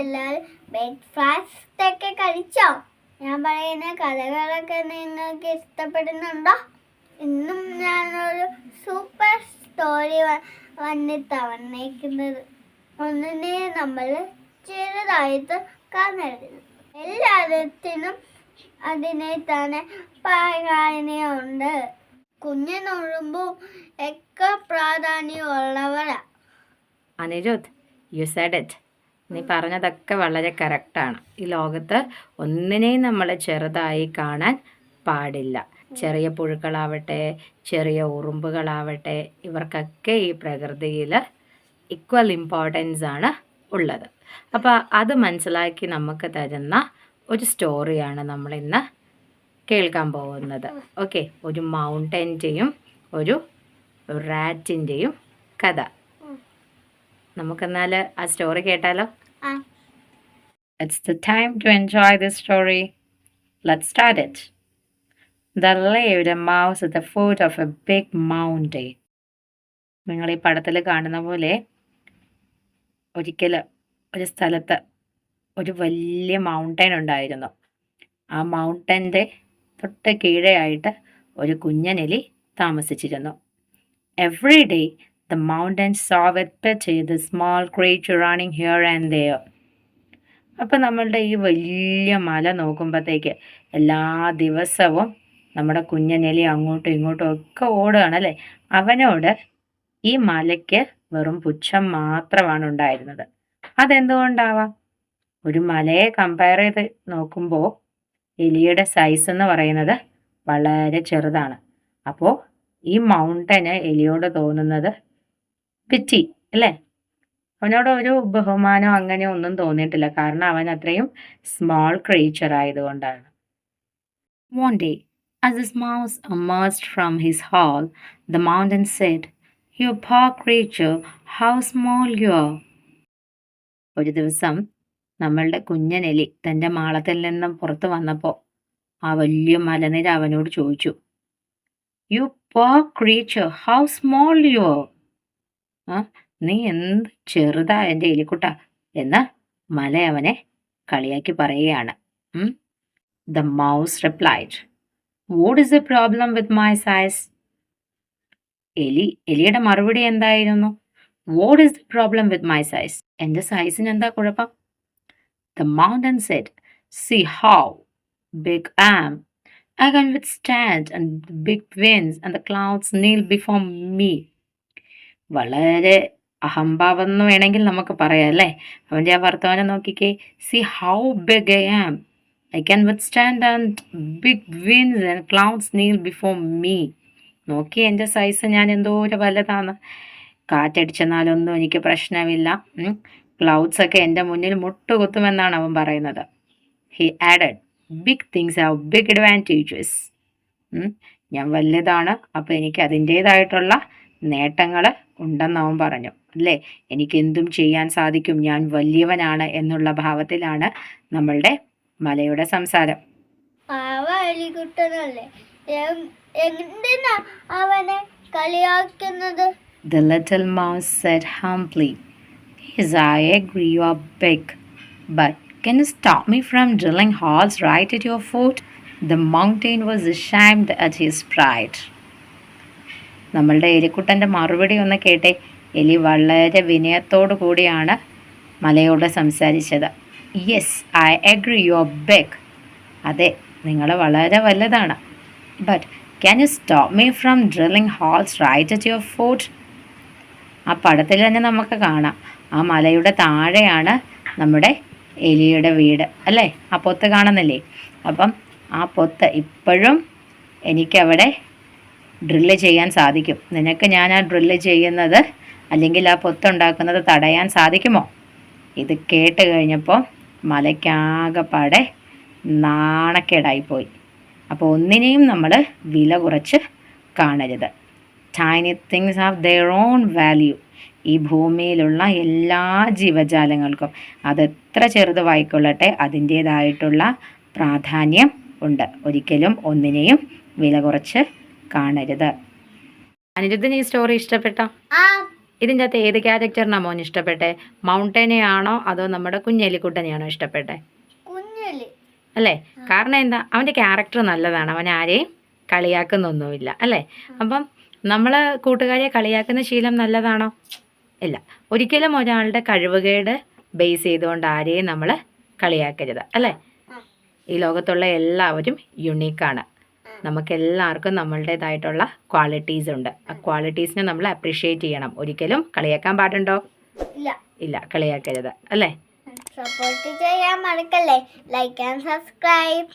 എല്ലാവരും ബ്രേക്ക്ഫാസ്റ്റ് ഒക്കെ കഴിച്ചോ? ഞാൻ പറയുന്ന കഥകളൊക്കെ നിങ്ങൾക്ക് ഇഷ്ടപ്പെടുന്നുണ്ടോ? ഇന്നും ഞാനൊരു സൂപ്പർ സ്റ്റോറി വന്നിട്ടാണ് വന്നേക്കുന്നത്. ഒന്നിനെ നമ്മൾ ചെറുതായിട്ട് കാണരുത് എല്ലാത്തിനും അതിനെ തന്നെ പ്രാധാന്യമുണ്ട്. കുഞ്ഞിനൊഴുമ്പും ഒക്കെ പ്രാധാന്യമുള്ളവരാ. അനിരുദ്ധ് യു സെഡ് ഇറ്റ് നീ പറഞ്ഞതൊക്കെ വളരെ കറക്റ്റാണ് ഈ ലോകത്ത് ഒന്നിനെയും നമ്മൾ ചെറുതായി കാണാൻ പാടില്ല. ചെറിയ പുഴുക്കളാവട്ടെ ചെറിയ ഉറുമ്പുകളാവട്ടെ ഇവർക്കൊക്കെ ഈ പ്രകൃതിയിൽ ഈക്വൽ ഇമ്പോർട്ടൻസ് ആണ് ഉള്ളത്. അപ്പോൾ അത് മനസ്സിലാക്കി നമുക്ക് തരുന്ന ഒരു സ്റ്റോറിയാണ് നമ്മളിന്ന് കേൾക്കാൻ പോകുന്നത്. ഓക്കെ ഒരു മൗണ്ടന്റെയും ഒരു റാറ്റിന്റെയും കഥ. നമുക്കെന്നാൽ ആ സ്റ്റോറി കേട്ടാലോ? It's the time to enjoy this story. Let's start it. There lived a mouse at the foot of a big mountain. നിങ്ങൾ ഈ പടത്തിൽ കാണുന്ന പോലെ ഒരിക്കൽ ഒരു സ്ഥലത്ത് ഒരു വലിയ മൗണ്ടൻ ഉണ്ടായിരുന്നു ആ മൗണ്ടന്റെ തൊട്ട് കീഴെയായിട്ട് ഒരു കുഞ്ഞനെലി താമസിച്ചിരുന്നു every day the mountain saw with pity the small creature running here and there. അപ്പം നമ്മളുടെ ഈ വലിയ മല നോക്കുമ്പോഴത്തേക്ക് എല്ലാ ദിവസവും നമ്മുടെ കുഞ്ഞനെലി അങ്ങോട്ടും ഇങ്ങോട്ടും ഒക്കെ ഓടുകയാണ് അല്ലേ? അവനോട് ഈ മലയ്ക്ക് വെറും പുച്ഛം മാത്രമാണ് ഉണ്ടായിരുന്നത്. അതെന്തുകൊണ്ടാവാം? ഒരു മലയെ കമ്പയർ ചെയ്ത് നോക്കുമ്പോൾ എലിയുടെ സൈസ് എന്ന് പറയുന്നത് വളരെ ചെറുതാണ്. അപ്പോൾ ഈ മൗണ്ടന് എലിയോട് തോന്നുന്നത് പിറ്റി അല്ലേ അവനോട് ഒരു ബഹുമാനം അങ്ങനെ ഒന്നും തോന്നിയിട്ടില്ല കാരണം അവൻ അത്രയും സ്മോൾ ക്രീച്ചർ ആയതുകൊണ്ടാണ് മോണ്ടേ day, as his mouse emerged from his hole, the mountain said, You poor creature, how small you are. ഒരു ദിവസം നമ്മളുടെ കുഞ്ഞനെലി തന്റെ മാളത്തിൽ നിന്നും പുറത്തു വന്നപ്പോൾ ആ വലിയ മലനിര അവനോട് ചോദിച്ചു you poor creature how small you are. ആ നീ എന്ത് ചെറുതാ എന്റെ എലിക്കുട്ട. എന്ന് മല അവനെ കളിയാക്കി പറയുകയാണ്. The mouse replied what is the problem with my size എലി എലിയുടെ മറുപടി എന്തായിരുന്നു? What is the problem with my size എന്റെ സൈസിന് എന്താ കുഴപ്പം? The mountain said see how big am I can withstand and big winds and the clouds kneel before me വളരെ അഹംഭാവം എന്ന് വേണമെങ്കിൽ നമുക്ക് പറയാം അല്ലേ? അവന്റെ ആ വർത്തമാനം നോക്കിക്കേ. See how big I am I can withstand and big winds and clouds kneel before me നോക്കി എന്റെ സൈസ് ഞാൻ എന്തോ ഒരു വലുതാണ്. കാറ്റടിച്ചെന്നാലൊന്നും എനിക്ക് പ്രശ്നമില്ല. ക്ലൗഡ്സ് ഒക്കെ എന്റെ മുന്നിൽ മുട്ടുകുത്തുമെന്നാണ് അവൻ പറയുന്നത്. He added big things have big advantages ഞാൻ വലുതാണ് അപ്പോൾ എനിക്ക് അതിന്റേതായിട്ടുള്ള നേട്ടങ്ങൾ ഉണ്ടെന്ന് അവൻ പറഞ്ഞു അല്ലേ എനിക്ക് എന്തും ചെയ്യാൻ സാധിക്കും ഞാൻ വലിയവനാണ് എന്നുള്ള ഭാവത്തിലാണ് നമ്മളുടെ മലയുടെ സംസാരം അവനെ കളിയാക്കുന്നത് The little mouse said humbly, Yes, I agree you are big, but can you stop me from drilling holes right at your foot? The mountain was ashamed at his pride. നമ്മളുടെ എലിക്കുട്ടന്റെ മറുപടി ഒന്ന് കേട്ടെ? എലി വളരെ വിനയത്തോടു കൂടിയാണ് മലയോട് സംസാരിച്ചത്. Yes I agree your big അതെ നിങ്ങൾ വളരെ വലുതാണ്. But can you stop me from drilling holes right at your foot ആ പടത്തിൽ തന്നെ നമുക്ക് കാണാം. ആ മലയുടെ താഴെയാണ് നമ്മുടെ എലിയുടെ വീട് അല്ലേ? ആ പൊത്ത് കാണുന്നില്ലേ? അപ്പം ആ പൊത്ത് ഇപ്പോഴും എനിക്കവിടെ ഡ്രില്ല് ചെയ്യാൻ സാധിക്കും. നിനക്ക് ഞാൻ ആ ഡ്രില്ല് ചെയ്യുന്നത് അല്ലെങ്കിൽ ആ പൊത്തുണ്ടാക്കുന്നത് തടയാൻ സാധിക്കുമോ? ഇത് കേട്ട് കഴിഞ്ഞപ്പോൾ മലയ്ക്കാകെപ്പാടെ നാണക്കേടായിപ്പോയി. അപ്പോൾ ഒന്നിനെയും നമ്മൾ വില കുറച്ച് കാണരുത്. Tiny things have their own value ഈ ഭൂമിയിലുള്ള എല്ലാ ജീവജാലങ്ങൾക്കും അതെത്ര ചെറുതുവായിക്കൊള്ളട്ടെ അതിന്റേതായിട്ടുള്ള പ്രാധാന്യം ഉണ്ട്. ഒരിക്കലും ഒന്നിനെയും വില കുറച്ച് കാണരുത്. അനിരുദ്ധിന് ഈ സ്റ്റോറി ഇഷ്ടപ്പെട്ടോ? ഇതിന്റെ അകത്ത് ഏത് ക്യാരക്ടറിനാണ് മോൻ ഇഷ്ടപ്പെട്ടെ? മൗണ്ടനെയാണോ അതോ നമ്മുടെ കുഞ്ഞലിക്കുട്ടനെയാണോ ഇഷ്ടപ്പെട്ടെ? അല്ലേ? കാരണം എന്താ? അവന്റെ ക്യാരക്ടർ നല്ലതാണ്. അവൻ ആരെയും കളിയാക്കുന്നൊന്നുമില്ല. അല്ലേ? അപ്പം നമ്മൾ കൂട്ടുകാരെ കളിയാക്കുന്ന ശീലം നല്ലതാണോ? ഇല്ല. ഒരിക്കലും ഒരാളുടെ കഴിവുകേട് ബേസ് ചെയ്തുകൊണ്ട് ആരെയും നമ്മൾ കളിയാക്കരുത്. അല്ലേ? ഈ ലോകത്തുള്ള എല്ലാവരും യുണീക്കാണ് നമുക്ക് എല്ലാവർക്കും നമ്മളുടേതായിട്ടുള്ള ക്വാളിറ്റീസ് ഉണ്ട്. ആ ക്വാളിറ്റീസിനെ നമ്മൾ അപ്രീഷിയേറ്റ് ചെയ്യണം. ഒരിക്കലും കളിയാക്കാൻ പാടുണ്ടോ? ഇല്ല. ഇല്ല കളിയാക്കരുത്. അല്ലേ? സപ്പോർട്ട് ചെയ്യാൻ മറക്കല്ലേ? Like and subscribe